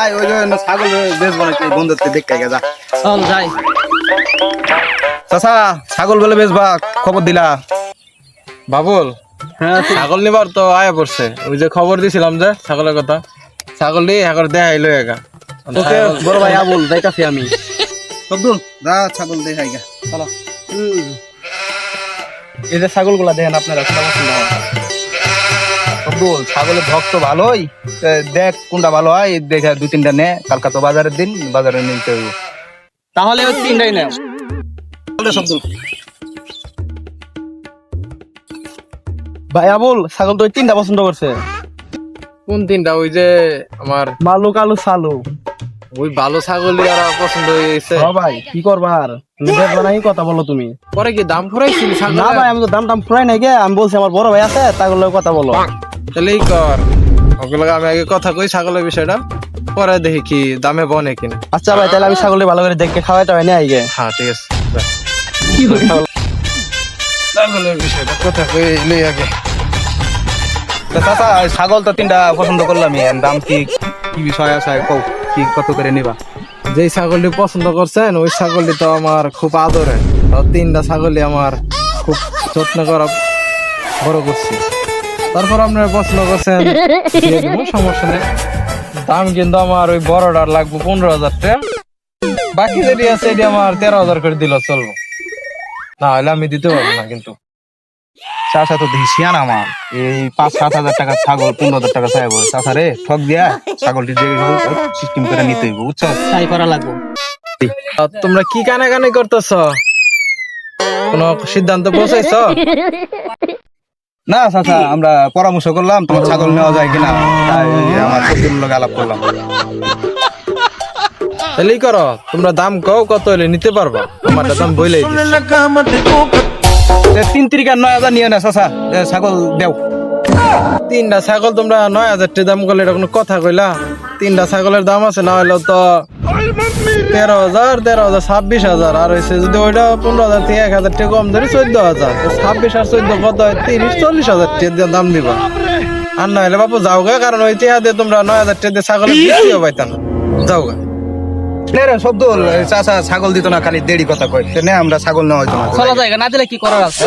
আয় ওই যে ছাগল বেচবো নাকি বন্ধুত্ব দেখতে গেছা চল যাই। চাচা ছাগল বলে বেচবা খবর দিলা? বাবুল ছাগল নিবার তো আয়া পড়ছে। ওই যে খবর দিছিলাম যে ছাগলের কথা। ছাগল নিয়ে এখন দেখাইলো একা তোকে বড় ভাই আবুল যাইতাছি আমি। আব্দুল দা ছাগল দেখাই গা। চলো। এই যে ছাগলগুলা দেখেন আপনারা সব আব্দুল ছাগলের ভক্ত ভালোই। দেখ কোনটা ভালো হয় দেখে দুই তিনটা নে কালকা তো বাজারের দিন বাজারে নিতে হইব তাহলে ওই তিনটাই নেও। ভাই আবুল ছাগল তো ওই তিনটা পছন্দ করছে। কোন তিনটা? ওই যে আমার মালু কালু সালু ওই ভালো ছাগলই আর পছন্দ হয়েছে ভাই কি করবার তুমি দেখবা নাই কথা বলো তুমি। পরে কি দাম ফুরাইছিলি না ভাই আমি তো দাম টাম ফুরাই নাই গে। আমি বলছি আমার বড় ভাই আছে তার লগে কথা বলো। তাহলে কর। ওগুলো আমি আগে কথা কই ছাগলের বিষয়টা পরে দেখি কি দামে বনে কিনা। আচ্ছা ভাই তাহলে আমি ছাগলটা ভালো করে দেখে খাওয়াই টাওয়াই নিয়ে আই হ্যাঁ ঠিক আছে। যা। ছাগলের বিষয়টা কথা কই লই আগে। চাচা ছাগল তো তিনটা পছন্দ করলাম দাম কি কি বিষয় আছে? কও কি কত করে নিবা? যেই ছাগলটি পছন্দ করছেন ওই ছাগলটি তো আমার খুব আদরে আর তিনটা ছাগলই আমার খুব যত্ন করা বড় করছি। তারপর আপনার পছন্দ করছেন সমস্যা নেই। দাম কিন্তু আমার ওই বড়টার লাগবে পনেরো হাজার টাকা। বাকি যেটি আছে এটি আমার তেরো হাজার করে দিল চলবো। না হলে আমি দিতে পারব না কিন্তু। চাচা তো শিয়ান আমার। এই পাঁচ সাত হাজার টাকা ছাগল পনেরো হাজার টাকা চাইব চাচা রে ঠক দিয়া ছাগলটি সিস্টেম করে নিতে হইব বুঝছ? তাই করা লাগবো। তোমরা কি কানে কানে করতেছ? কোন সিদ্ধান্ত পৌঁছাইছ? না চাচা আমরা পরামর্শ করলাম তোমার ছাগল নেওয়া যায় কিনা? তাই আমার সবজির লোক আলাপ করলাম। তাহলেই করো তোমরা দাম কও কত হলে নিতে পারবা? আমার দাম বইলে তিন তিরিকা নয় হাজার নিয়ে না চাচা। ছাগল দেও। তিনটা ছাগল তোমরা নয় হাজার দাম করলে এটা কোনো কথা কইলা? তিনটা ছাগলের দাম আছে না হলেও তো তেরো হাজার তেরো হাজার ছাব্বিশ হাজার আর হয়েছে যদি ওইটা পনেরো হাজার থেকে এক হাজার টাকা কম ধরি চোদ্দ হাজার ছাব্বিশ আর চোদ্দ কত হয়? তিরিশ চল্লিশ হাজার টাকা দাম দিবা আর না হলে বাপু যাও গা কারণ ওই টিয়া দিয়ে তোমরা নয় হাজার টাকা দিয়ে ছাগলের বিক্রিও পাইতাম না। যাও গা। ছাগল দিত না খালি দেরি কথা কয়। নে আমরা ছাগল নেওয়া হইতো না। চলা জায়গা না দিলে কি করার আছে?